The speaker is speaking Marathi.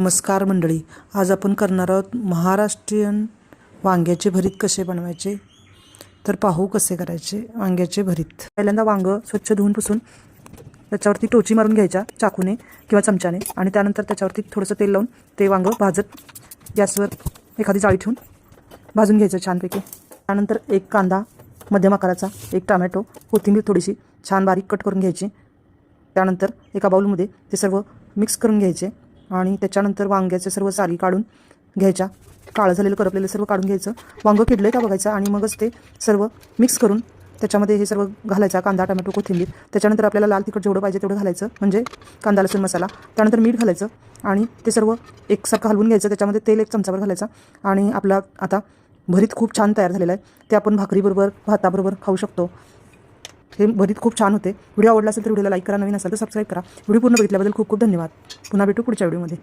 नमस्कार मंडळी. आज आपण करणार आहोत महाराष्ट्रीयन वांग्याचे भरीत कसे बनवायचे? तर पाहू कसे करायचे वांग्याचे भरीत. पहिल्यांदा वांगं स्वच्छ धुवून पुसून त्याच्यावरती टोची मारून घ्यायच्या चाकूने किंवा चमच्याने आणि त्यानंतर त्याच्यावरती थोडंसं तेल लावून ते वांगं भाजत गॅसवर एखादी जाळी ठेवून भाजून घ्यायचं छानपैकी. त्यानंतर एक कांदा मध्यम आकाराचा एक टमॅटो कोथिंबीर थोडीशी छान बारीक कट करून घ्यायची. त्यानंतर एका बाऊलमध्ये ते सर्व मिक्स करून घ्यायचे. आणि त्याच्यानंतर वांग्याच्या सर्व साली काढून घ्यायच्या. काळं झालेलं करपलेलं सर्व काढून घ्यायचं. वांगं किडलं का बघायचं? आणि मगच ते सर्व मिक्स करून त्याच्यामध्ये हे सर्व घालायचा. कांदा टमॅटो कोथिंबीर. त्याच्यानंतर आपल्याला लाल तिखट जेवढं पाहिजे तेवढं घालायचं. म्हणजे कांदा लसूण मसाला. त्यानंतर मीठ घालायचं. आणि ते सर्व एकसारखं हलवून घ्यायचं. त्याच्यामध्ये तेल एक चमचाभर घालायचा. आणि आपला आता भरीत खूप छान तयार झालेला आहे. ते आपण भाकरीबरोबर भाताबरोबर खाऊ शकतो. हे भरीत खूप छान होते. व्हिडिओ आवडला असेल तर व्हिडिओला लाईक करा. नवीन असेल तर सबस्क्राईब करा. व्हिडिओ पूर्ण बघितल्याबद्दल खूप खूप धन्यवाद. पुन्हा भेटू पुढच्या व्हिडिओमध्ये.